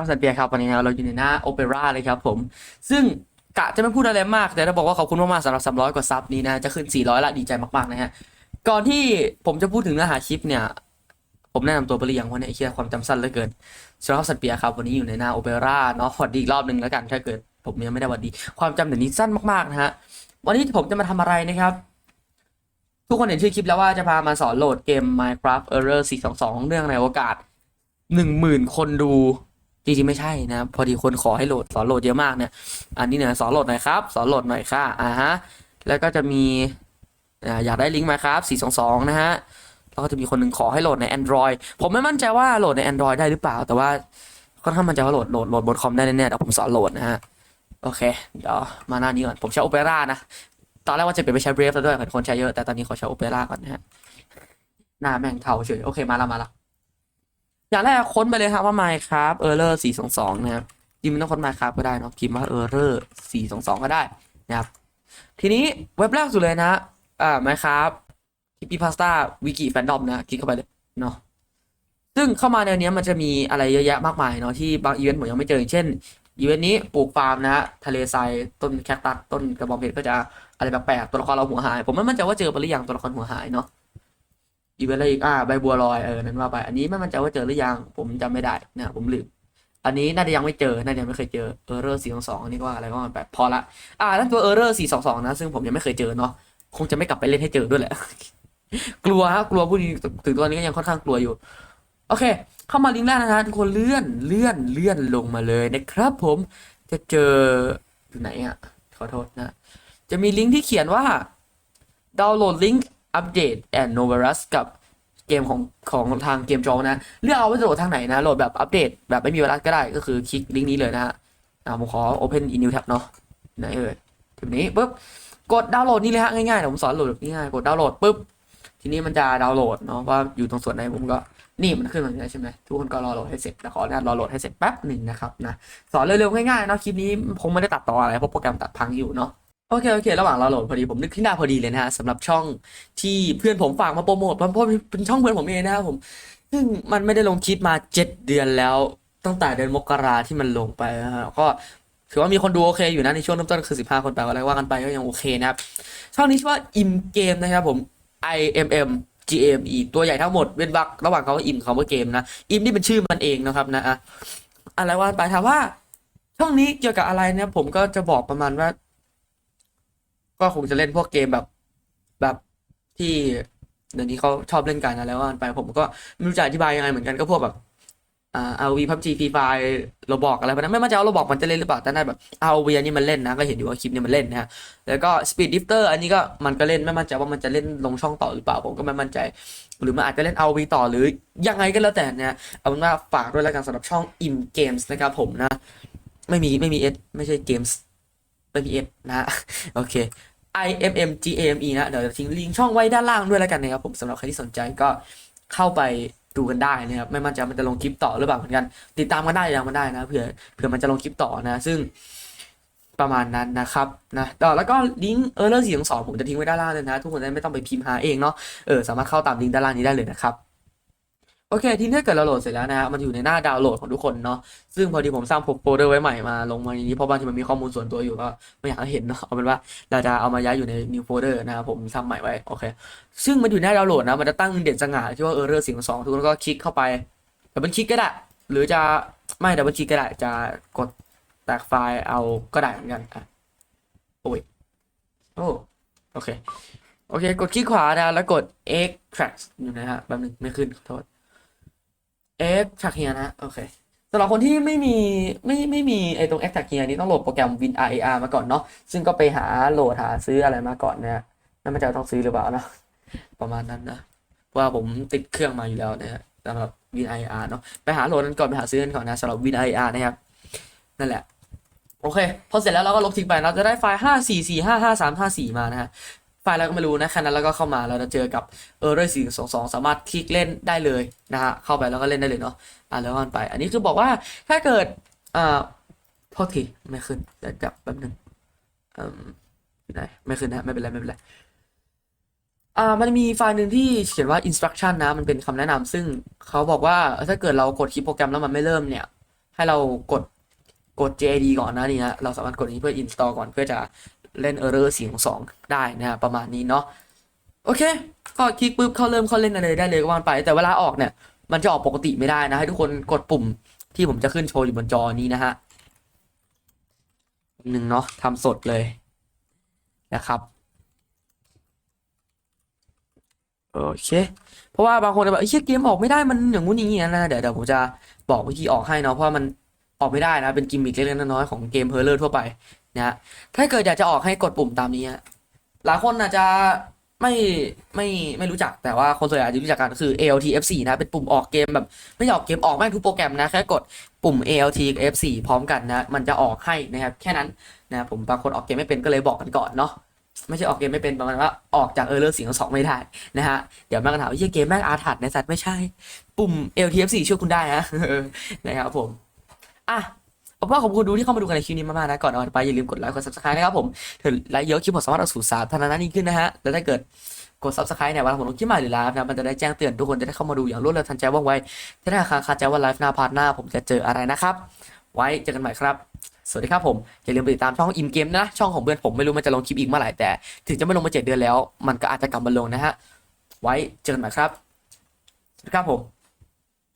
ตั้งสันเปียครับวันนี้เราอยู่ในหน้าโอเปร่าเลยครับผมซึ่งกะจะไม่พูดอะไรมาก แต่จะบอกว่าขอบคุณมากๆสำหรับ300กว่าซับนี้นะจะขึ้น 400 ละดีใจมากๆนะฮะก่อนที่ผมจะพูดถึงเนื้อหาคลิปเนี่ย ผมแนะนำตัวไปหรือยังเพราะเนี่ยไอ้เชียความจำสั้นเหลือเกินสำหรับสันเปียครับวันนี้อยู่ในหน้าโอเปร่าเนาะสวัสดีอีกรอบหนึ่งแล้วกันถ้าเกิด ผมยังไม่ได้สวัสดี ความจำเดี๋ยวนี้สั้นมากๆนะฮะวันนี้ผมจะมาทำอะไรนะครับทุกคนเห็นชื่อคลิปแล้วว่าจะพามาสอนโหลดเกม Minecraft Error 422เนื่องในโอกาส 10,000 คนดู จริงๆไม่ใช่นะพอดีคนขอให้โหลดสอนโหลดเยอะมากเนี่ยอันนี้เนี่ยสอนโหลดหน่อยครับ สอนโหลดหน่อยค่ะอ่าฮะแล้วก็จะมีอยากได้ลิงก์มาครับ 422 นะฮะแล้วก็จะมีคนหนึ่งขอให้โหลดใน Android ผมไม่มั่นใจว่าโหลดใน Android ได้หรือเปล่า แต่ว่าค่อนข้างมั่นใจว่าโหลดโหลดโหลดบนคอมได้แน่ๆเดี๋ยวผมสอนโหลดนะฮะโอเคเดี๋ยวมาหน้านี้ก่อนผมใช้ Opera นะตอนแรกว่าจะเปลี่ยนไปใช้ Brave แล้วด้วยเห็นคนใช้เยอะแต่ตอนนี้ขอใช้ Opera ก่อนนะฮะหน้าแม่งเทาเฉยโอเคมาแล้วมาแล้ว อย่างแรกค้นไปเลยครับว่า Minecraft Error 422นะครับจริงไม่ต้องค้น Minecraft ก็ได้นะพิมพ์ว่า Error 422ก็ได้นะครับทีนี้เว็บแรกสุดเลยนะอ่า Minecraft คิปปี้พาสต้าวิกิแฟนดอมนะคลิกเข้าไปเลยเนาะซึ่งเข้ามาในนี้มันจะมีอะไรเยอะแยะมากมายเนาะที่บางอีเวนต์ผมยังไม่เจอเช่นอีเวนต์นี้ปลูกฟาร์มนะฮะทะเลทรายต้นแคคตัสต้นกระบองเพชรก็จะอะไรแปลกๆตัวละครเราหัวหาย ผมไม่มั่นใจว่าเจอไปหรือยังตัวละครหัวหายเนาะ อีเวนต์อะไรอีกอ่าใบบัวลอยเออนั้นว่าไป อันนี้ไม่มั่นใจว่าเจอหรือยัง ผมจำไม่ได้นะผมลืมอันนี้น่าจะยังไม่เจอ น่าจะยังไม่เคยเจอเออร์เรอร์สี่สองสองอันนี้ก็ว่าอะไรก็ว่าไปพอละ อ่าแล้วตัวเออร์เรอร์สี่สองสองนะ ซึ่งผมยังไม่เคยเจอเนาะ คงจะไม่กลับไปเล่นให้เจอด้วยแหละ กลัวฮะกลัวผู้นี้ถึงตอนนี้ก็ยังค่อนข้างกลัวอยู่ โอเค เข้ามาลิงก์แรกนะฮะทุกคนเลื่อนเลื่อนเลื่อนลงมาเลยนะครับ ผม จะเจออยู่ไหนอะ ขอโทษนะ จะมีลิงก์ที่เขียนว่าดาวน์โหลดลิงก์ อัปเดตแอนโนเวรัสกับเกมของของทางเกมจอนะ เลือกเอาว่าจะโหลดทางไหนนะ โหลดแบบอัปเดตแบบไม่มีไวรัสก็ได้ก็คือคลิกลิงก์นี้เลยนะฮะผมขอ Open in new tab เนาะไหนเอ่ยทีนี้ปุ๊บกดดาวน์โหลดนี่เลยฮะง่ายๆเดี๋ยวผมสอนโหลดแบบง่ายๆกดดาวน์โหลดปุ๊บทีนี้มันจะดาวน์โหลดเนาะว่าอยู่ตรงส่วนไหนผมก็นี่มันขึ้นมาอย่างนี้ใช่ไหมทุกคนก็รอโหลดให้เสร็จนะขออนุญาตรอโหลดให้เสร็จแป๊บหนึ่งนะครับนะสอนเร็วๆง่ายๆเนาะคลิปนี้คงไม่ได้ตัดต่ออะไรเพราะโปรแกรมตัดพังอยู่เนาะ โอเคโอเค ระหว่างเรอโหลดพอดีผมนึกขึ้นได้พอดีเลยนะฮะสำหรับช่องที่เพื่อนผมฝากมาโปรโมทเพราะเพราะเป็นช่องเพื่อนผมเองนะครับผม ซึ่งมันไม่ได้ลงคลิปมาเจ็ดเดือนแล้วตั้งแต่เดือนมกราที่มันลงไปนะฮะก็ถือว่ามีคนดูโอเคอยู่นะในช่วงเริ่มต้นคือสิบห้าคนไปอะไรว่ากันไปก็ยังโอเคนะครับ ช่องนี้ชื่อว่าอิมเกมนะครับผม I M M G M E ตัวใหญ่ทั้งหมดเว้นวรรคระหว่างเขาว่าอิมเขาว่าเกมนะอิมนี่เป็นชื่อมันเองนะครับนะอะอะไรว่าไปถามว่า ช่องนี้เกี่ยวกับอะไรเนี่ยผมก็จะบอกประมาณว่า ก็คงจะเล่นพวกเกมแบบแบบที่เดี๋ยวนี้เขาชอบเล่นกันอะไรว่ากันไปผมก็ไม่รู้จะอธิบายยังไงเหมือนกันก็พวกแบบอ่า RV PUBG Free Fire เราบอกอะไรพวกนั้นไม่มั่นใจว่าเราบอกมันจะเล่นหรือเปล่าแต่น่าแบบ RV อันนี้มันเล่นนะ ก็เห็นอยู่ว่าคลิปนี้มันเล่นนะฮะแล้วก็ Speed Drifter อันนี้ก็มันก็เล่นไม่มั่นใจว่ามันจะเล่นลงช่องต่อหรือเปล่าผมก็ไม่มั่นใจ หรือมันอาจจะเล่น RV ต่อหรือยังไงก็แล้วแต่นะเอาเป็นว่าฝากด้วยแล้วกันสำหรับช่อง Im Games นะครับผมนะ ไม่มีไม่มี S ไม่ใช่ Games ไม่มี S นะโอเค I M M G A M E นะ เดี๋ยวทิ้งลิงก์ช่องไว้ด้านล่างด้วยแล้วกันนะครับผมสำหรับใครที่สนใจก็เข้าไปดูกันได้นะครับ ไม่มั่นใจมันจะลงคลิปต่อหรือเปล่าเหมือนกัน ติดตามกันได้ยังมันได้นะเผื่อเผื่อมันจะลงคลิปต่อนะ ซึ่งประมาณนั้นนะครับนะต่อแล้วก็ลิงก์เออเลอร์สี่สองผมจะทิ้งไว้ด้านล่างเลยนะ ทุกคนจะไม่ต้องไปพิมพ์หาเองเนาะเออสามารถเข้าตามลิงก์ด้านล่างนี้ได้เลยนะครับ อเคทีนี้ถ้าเกิดเราโหลดเสร็จแล้วนะฮะมันอยู่ในหน้าดาวน์โหลดของทุกคนเนาะซึ่งพอดีผมสร้างโฟลเดอร์ไว้ใหม่มาลงมาในนี้เพราะบางทีมันมีข้อมูลส่วนตัวอยู่ก็ไม่อยากให้เห็นเนาะเอาเป็นว่าเราจะเอามาย้ายอยู่ใน new folder นะครับผมสร้างใหม่ไว้โอเค ซึ่งมันอยู่ในหน้าดาวน์โหลดนะมันจะตั้งเด่นสง่าที่ว่าเออเลอร์สี่สองทุกคนก็คลิกเข้าไปดับเบิลคลิกก็ได้ หรือจะไม่ดับเบิลคลิกก็ได้จะกดแตกไฟล์เอาก็ได้เหมือนกันอะโอ้ยโอ้โอเคโอเค กดคลิกขวานะแล้วกด extract อยู่นะฮะแป๊บนึงไม่ขึ้นขอโทษ extract here นะโอเคสำหรับคนที่ไม่มีไม่ไม่มีไอ้ตรง extract here นี้ต้องโหลดโปรแกรม WinRAR มาก่อนเนาะซึ่งก็ไปหาโหลดหาซื้ออะไรมาก่อนนะฮะนั่นไม่ใช่ว่าต้องซื้อหรือเปล่านะประมาณนั้นนะเพราะว่าผมติดเครื่องมาอยู่แล้วนะฮะสำหรับ Win R R เนาะไปหาโหลดนั้นก่อนไปหาซื้อกันก่อนนะสำหรับ Win R R นะครับนั่นแหละโอเค พอเสร็จแล้วเราก็ลบทิ้งไปเราจะได้ไฟล์ 5 4 4 5 5 3 5 4 มานะฮะ ไฟล์อะไรก็ไม่รู้นะแค่นั้นแล้วก็เข้ามาเราจะเจอกับ error 4 2 2สามารถคลิกเล่นได้เลยนะฮะเข้าไปแล้วก็เล่นได้เลยเนาะอะแล้วกันไป อันนี้คือบอกว่าถ้าเกิดอ่าโทษทีไม่ขึ้นเดี๋ยวจับแป๊บนึงอืมไหนไม่ขึ้นนะไม่เป็นไรไม่เป็นไรอ่ามันมีไฟล์หนึ่งที่เขียนว่า instruction นะ มันเป็นคำแนะนำซึ่งเขาบอกว่าถ้าเกิดเรากดคลิปโปรแกรมแล้วมันไม่เริ่มเนี่ย ให้เรากดกด JID ก่อนนะนี่นะเราสามารถกดนี้เพื่อ install ก่อนเพื่อจะ เล่น error เสียงสองได้นะฮะประมาณนี้เนาะโอเค ก็คลิกปุ๊บเข้าเริ่มเข้าเล่นอะไรได้เลยก็ว่านไป แต่เวลาออกเนี่ย มันจะออกปกติไม่ได้นะ ให้ทุกคนกดปุ่มที่ผมจะขึ้นโชว์อยู่บนจอนี้นะฮะหนึ่งเนาะทำสดเลยนะครับโอเค เพราะว่าบางคนแบบไอ้เชี่ยเกมออกไม่ได้มันอย่างงู้นอย่างงี้นะเดี๋ยวเดี๋ยวผมจะบอกวิธีออกให้เนาะเพราะมันออกไม่ได้นะเป็นกิมมิคเล็กๆน้อยๆของเกมเพลเลอร์ทั่วไป นะฮะถ้าเกิดอยากจะออกให้กดปุ่มตามนี้ฮะหลายคนอาจจะไม่ไม่ไม่รู้จักแต่ว่าคนส่วนใหญ่อาจจะรู้จักกันก็คือ ALT F4 นะเป็นปุ่มออกเกมแบบไม่ออกเกมออกแม่งทุกโปรแกรมนะแค่กดปุ่ม ALT F4 พร้อมกันนะมันจะออกให้นะครับแค่นั้นนะผมบางคนออกเกมไม่เป็นก็เลยบอกกันก่อนเนาะไม่ใช่ออกเกมไม่เป็นประมาณว่าออกจากเออเลอร์เสียงสองไม่ได้นะฮะเดี๋ยวแม่งก็ถามว่าเกมแม่งอาถรรพ์ในสัตว์ไม่ใช่ ปุ่ม alt f4 ช่วยคุณได้นะนะครับผมอะ ผมว่าขอบคุณดูที่เข้ามาดูกันในคลิปนี้มากๆนะก่อนนอนไปอย่าลืมกดไลค์กด subscribe นะครับผมถ้าไลค์เยอะคลิปผมสามารถเอาสู่สาธารณะยิ่งขึ้นนะฮะแล้วถ้าเกิดกด subscribe เนี่ยเวลาผมลงคลิปใหม่หรือไลฟ์นะมันจะได้แจ้งเตือนทุกคนจะได้เข้ามาดูอย่างรวดเร็วทันใจว่องไวจะได้คาใจว่าไลฟ์หน้าพาร์ทหน้าผมจะเจออะไรนะครับไว้เจอกันใหม่ครับ สวัสดีครับผม อย่าลืมไปติดตามช่องอิมเกมนะ ช่องของเพื่อนผมไม่รู้มันจะลงคลิปอีกเมื่อไหร่แต่ ถึงจะไม่ลงมาเจ็ดเดือนแล้ว มันก็อาจจะกลับมาลงนะฮะ ไว้เจอกันใหม่ครับ สวัสดีครับผม